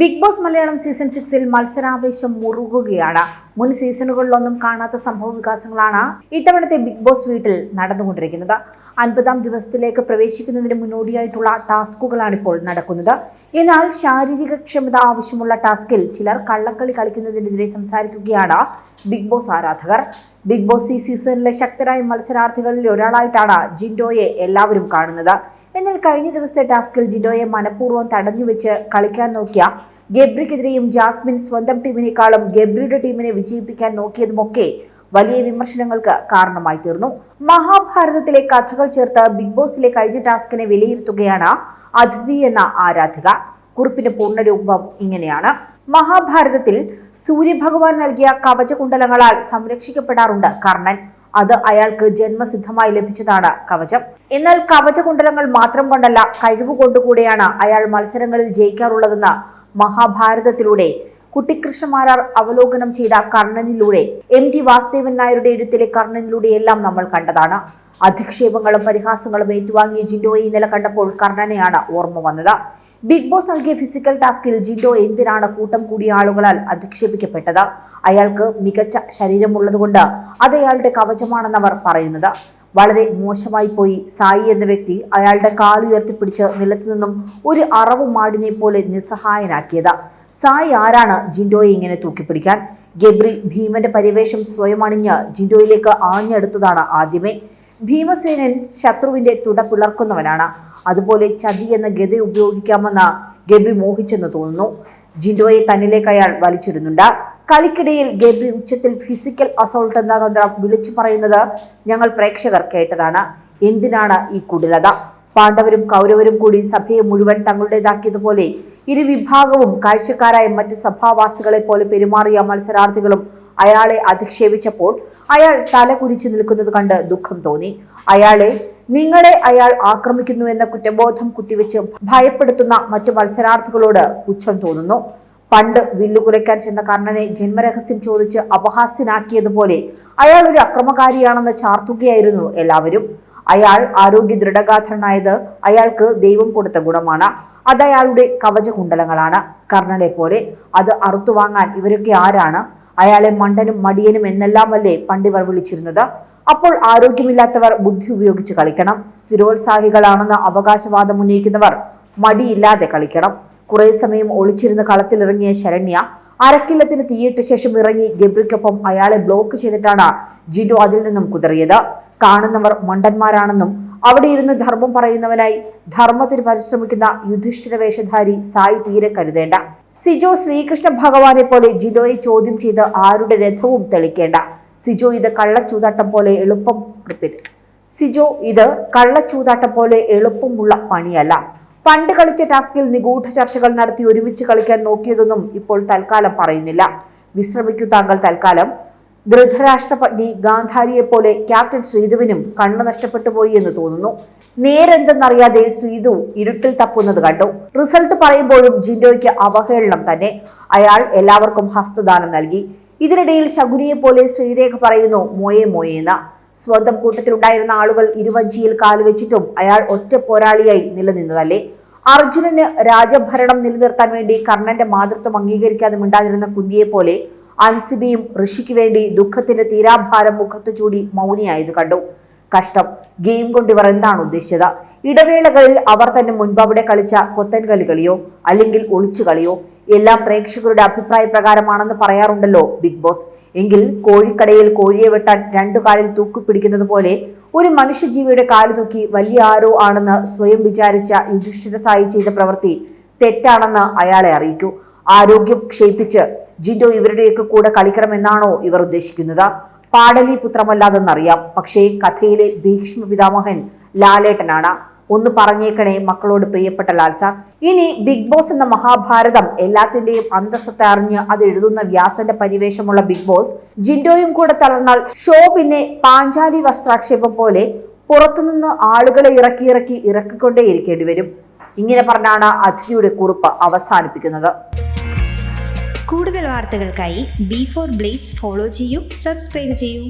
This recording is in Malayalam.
ബിഗ് ബോസ് മലയാളം സീസൺ സിക്സിൽ മത്സരാവേശം മുറുകുകയാണ്. മുൻ സീസണുകളിലൊന്നും കാണാത്ത സംഭവ വികാസങ്ങളാണ് ഇത്തവണത്തെ ബിഗ് ബോസ് വീട്ടിൽ നടന്നുകൊണ്ടിരിക്കുന്നത്. അൻപതാം ദിവസത്തിലേക്ക് പ്രവേശിക്കുന്നതിന് മുന്നോടിയായിട്ടുള്ള ടാസ്കുകളാണ് ഇപ്പോൾ നടക്കുന്നത്. എന്നാൽ ശാരീരിക ക്ഷമത ആവശ്യമുള്ള ടാസ്കിൽ ചിലർ കള്ളക്കളി കളിക്കുന്നതിനെതിരെ സംസാരിക്കുകയാണ് ബിഗ് ബോസ് ആരാധകർ. ബിഗ് ബോസ് ഈ സീസണിലെ ശക്തരായ മത്സരാർത്ഥികളിൽ ഒരാളായിട്ടാണ് ജിൻഡോയെ എല്ലാവരും കാണുന്നത്. എന്നാൽ കഴിഞ്ഞ ദിവസത്തെ ടാസ്കിൽ ജിൻഡോയെ മനഃപൂർവം തടഞ്ഞുവെച്ച് കളിക്കാൻ നോക്കിയ ഗബ്രിക്കെതിരെയും ജാസ്മിൻ സ്വന്തം ടീമിനേക്കാളും ഗബ്രിയുടെ ടീമിനെ വിജയിപ്പിക്കാൻ നോക്കിയതുമൊക്കെ വലിയ വിമർശനങ്ങൾക്ക് കാരണമായി തീർന്നു. മഹാഭാരതത്തിലെ കഥകൾ ചേർത്ത് ബിഗ് ബോസിലെ കഴിഞ്ഞ ടാസ്കിനെ വിലയിരുത്തുകയാണ് അതിഥി എന്ന ആരാധിക. കുറിപ്പിന്റെ പൂർണരൂപം ഇങ്ങനെയാണ്. മഹാഭാരതത്തിൽ സൂര്യഭഗവാൻ നൽകിയ കവചകുണ്ടലങ്ങളാൽ സംരക്ഷിക്കപ്പെടാറുണ്ട് കർണൻ. അത് അയാൾക്ക് ജന്മസിദ്ധമായി ലഭിച്ചതാണ് കവചം. എന്നാൽ കവചകുണ്ടലങ്ങൾ മാത്രം കൊണ്ടല്ല കഴിവുകൊണ്ടുകൂടെയാണ് അയാൾ മത്സരങ്ങളിൽ ജയിക്കാറുള്ളതെന്ന് മഹാഭാരതത്തിലൂടെ കുട്ടിക്കൃഷ്ണമാരാർ അവലോകനം ചെയ്ത കർണനിലൂടെ എം ടി വാസുദേവൻ നായരുടെ എഴുത്തിലെ കർണനിലൂടെയെല്ലാം നമ്മൾ കണ്ടതാണ്. അധിക്ഷേപങ്ങളും പരിഹാസങ്ങളും ഏറ്റുവാങ്ങിയ ജിൻഡോയെ ഇന്നലെ കണ്ടപ്പോൾ കർണനെയാണ് ഓർമ്മ വന്നത്. ബിഗ് ബോസ് നൽകിയ ഫിസിക്കൽ ടാസ്കിൽ ജിൻഡോ എന്തിനാണ് കൂട്ടം കൂടിയ ആളുകളാൽ അധിക്ഷേപിക്കപ്പെട്ടത്? അയാൾക്ക് മികച്ച ശരീരമുള്ളതുകൊണ്ട് അതയാളുടെ കവചമാണെന്നവർ പറയുന്നത്. വളരെ മോശമായി പോയി. സായി എന്ന വ്യക്തി അയാളുടെ കാലുയർത്തിപ്പിടിച്ച് നിലത്തു നിന്നും ഒരു അറവ് മാടിനെ പോലെ നിസ്സഹായനാക്കിയത്. സായി ആരാണ് ജിൻഡോയെ ഇങ്ങനെ തൂക്കിപ്പിടിക്കാൻ? ഗബ്രി ഭീമന്റെ പരിവേഷം സ്വയം അണിഞ്ഞ് ജിൻഡോയിലേക്ക് ആഞ്ഞെടുത്തതാണ് ആദ്യമേ. ഭീമസേനൻ ശത്രുവിന്റെ തുട പിളർക്കുന്നവനാണ്. അതുപോലെ ചതി എന്ന ഗത ഉപയോഗിക്കാമെന്ന് ഗബ്രി മോഹിച്ചെന്ന് തോന്നുന്നു. ജിൻഡോയെ തന്നിലേക്ക് അയാൾ വലിച്ചിടുന്നുണ്ട്. കളിക്കിടയിൽ ഗബി ഉച്ചത്തിൽ ഫിസിക്കൽ അസോൾട്ട് എന്ന തന്ത്രം വിളിച്ചു പറയുന്നത് ഞങ്ങൾ പ്രേക്ഷകർ കേട്ടതാണ്. എന്തിനാണ് ഈ കുടിലത? പാണ്ഡവരും കൗരവരും കൂടി സഭയെ മുഴുവൻ തങ്ങളുടേതാക്കിയതുപോലെ ഇരുവിഭാഗവും കാഴ്ചക്കാരായ മറ്റ് സഭാവാസികളെ പോലെ പെരുമാറിയ മത്സരാർത്ഥികളും അയാളെ അധിക്ഷേപിച്ചപ്പോൾ അയാൾ തല കുരിച്ചു നിൽക്കുന്നത് കണ്ട് ദുഃഖം തോന്നി. അയാളെ നിങ്ങളെ അയാൾ ആക്രമിക്കുന്നു എന്ന കുറ്റബോധം കുത്തിവെച്ച് ഭയപ്പെടുത്തുന്ന മറ്റു മത്സരാർത്ഥികളോട് പുച്ഛം തോന്നുന്നു. പണ്ട് വില്ലു കുലയ്ക്കാൻ ചെന്ന കർണനെ ജന്മരഹസ്യം ചോദിച്ച് അപഹാസ്യനാക്കിയതുപോലെ അയാൾ ഒരു അക്രമകാരിയാണെന്ന് ചാർത്തുകയായിരുന്നു എല്ലാവരും. അയാൾ ആരോഗ്യ ദൃഢഗാത്രനായത് അയാൾക്ക് ദൈവം കൊടുത്ത ഗുണമാണ്. അതയാളുടെ അയാളുടെ കവചകുണ്ടലങ്ങളാണ്. കർണനെ പോലെ അത് അറുത്തുവാങ്ങാൻ ഇവരൊക്കെ ആരാണ്? അയാളെ മണ്ടനും മടിയനും എന്നെല്ലാമല്ലേ പണ്ടിവർ വിളിച്ചിരുന്നത്? അപ്പോൾ ആരോഗ്യമില്ലാത്തവർ ബുദ്ധി ഉപയോഗിച്ച് കളിക്കണം. സ്ഥിരോത്സാഹികളാണെന്ന് അവകാശവാദം ഉന്നയിക്കുന്നവർ മടിയില്ലാതെ കളിക്കണം. കുറെ സമയം ഒളിച്ചിരുന്ന കളത്തിലിറങ്ങിയ ശരണ്യ അരക്കില്ലത്തിന് തീയിട്ട ശേഷം ഇറങ്ങി ഗബ്രിക്കൊപ്പം അയാളെ ബ്ലോക്ക് ചെയ്തിട്ടാണ് ജിനു അതിൽ നിന്നും കുതറിയത്. കാണുന്നവർ മണ്ടന്മാരാണെന്നും അവിടെ ഇരുന്ന് ധർമ്മം പറയുന്നവനായി ധർമ്മത്തിന് പരിശ്രമിക്കുന്ന യുധിഷ്ഠിര വേഷധാരി സായി തീരെ കരുതേണ്ട. സിജോ ശ്രീകൃഷ്ണ ഭഗവാനെ പോലെ ജിനോയെ ചോദ്യം ചെയ്ത് ആരുടെ രഥവും തെളിക്കേണ്ട. സിജോ ഇത് കള്ളച്ചൂതാട്ടം പോലെ എളുപ്പം സിജോ ഇത് കള്ളച്ചൂതാട്ടം പോലെ എളുപ്പമുള്ള പണിയല്ല. പണ്ട് കളിച്ച ടാസ്കിൽ നിഗൂഢ ചർച്ചകൾ നടത്തി ഒരുമിച്ച് കളിക്കാൻ നോക്കിയതൊന്നും ഇപ്പോൾ തൽക്കാലം പറയുന്നില്ല. വിശ്രമിക്കൂ താങ്കൾ തൽക്കാലം. ധൃതരാഷ്ട്രപതി ഗാന്ധാരിയെ പോലെ ക്യാപ്റ്റൻ ശ്രീധുവിനും കണ്ണ് നഷ്ടപ്പെട്ടു പോയി എന്ന് തോന്നുന്നു. നേരെന്തെന്നറിയാതെ ശ്രീധു ഇരുട്ടിൽ തപ്പുന്നത് കണ്ടു. റിസൾട്ട് പറയുമ്പോഴും ജിൻഡോയ്ക്ക് അവഹേളനം തന്നെ. അയാൾ എല്ലാവർക്കും ഹസ്തദാനം നൽകി. ഇതിനിടയിൽ ശകുനിയെ പോലെ ശ്രീരേഖ പറയുന്നു മോയെ മോയേന്ന്. സ്വന്തം കൂട്ടത്തിലുണ്ടായിരുന്ന ആളുകൾ ഇരുവഞ്ചിയിൽ കാലുവെച്ചിട്ടും അയാൾ ഒറ്റ പോരാളിയായി നിലനിന്നതല്ലേ? അർജുനന് രാജഭരണം നിലനിർത്താൻ വേണ്ടി കർണന്റെ മാതൃത്വം അംഗീകരിക്കാതെ മിണ്ടാതിരുന്ന കുന്തിയെ പോലെ അൻസിബിയും ഋഷിക്ക് വേണ്ടി ദുഃഖത്തിന്റെ തീരാഭാരം മുഖത്ത് ചൂടി മൗനിയായത് കണ്ടു. കഷ്ടം. ഗെയിം കൊണ്ട് ഇവർ എന്താണ് ഉദ്ദേശിച്ചത്? ഇടവേളകളിൽ അവർ തന്നെ മുൻപവിടെ കളിച്ച കൊത്തൻ അല്ലെങ്കിൽ ഒളിച്ചു കളിയോ? എല്ലാം പ്രേക്ഷകരുടെ അഭിപ്രായ പ്രകാരമാണെന്ന് പറയാറുണ്ടല്ലോ ബിഗ് ബോസ്. എങ്കിൽ കോഴിക്കടയിൽ കോഴിയെ വെട്ടാൻ രണ്ടു കാലിൽ തൂക്കിപ്പിടിക്കുന്നത് പോലെ ഒരു മനുഷ്യജീവിയുടെ കാൽ തൂക്കി വലിയ ആരോ ആണെന്ന് സ്വയം വിചാരിച്ച യുധിഷ്ഠിര സായി ചെയ്ത പ്രവൃത്തി തെറ്റാണെന്ന് അയാളെ അറിയിക്കൂ. ആരോഗ്യം ക്ഷയിപ്പിച്ച് ജിൻഡോ ഇവരുടെയൊക്കെ കൂടെ കളിക്കണമെന്നാണോ ഇവർ ഉദ്ദേശിക്കുന്നത്? പാടലി പുത്രമല്ലാതെന്നറിയാം. പക്ഷേ കഥയിലെ ഭീഷ്മ പിതാമഹൻ ലാലേട്ടനാണ്. ഒന്ന് പറഞ്ഞേക്കണേ മക്കളോട് പ്രിയപ്പെട്ട ലാൽ സാർ ഇനി ബിഗ് ബോസ് എന്ന മഹാഭാരതം എല്ലാത്തിന്റെയും അന്തസ്സത്തെ അറിഞ്ഞ് അത് എഴുതുന്ന വ്യാസന്റെ പരിവേഷമുള്ള ബിഗ് ബോസ് ജിൻഡോയും കൂടെ തളർന്നാൽ ഷോ പിന്നെ പാഞ്ചാലി വസ്ത്രാക്ഷേപം പോലെ പുറത്തുനിന്ന് ആളുകളെ ഇറക്കി ഇറക്കി ഇറക്കിക്കൊണ്ടേ ഇരിക്കേണ്ടി വരും. ഇങ്ങനെ പറഞ്ഞാണ് അതിഥിയുടെ കുറിപ്പ് അവസാനിപ്പിക്കുന്നത്. കൂടുതൽ വാർത്തകൾക്കായി ബി ഫോർ ബ്ലേസ് ഫോളോ ചെയ്യൂ സബ്സ്ക്രൈബ് ചെയ്യൂ.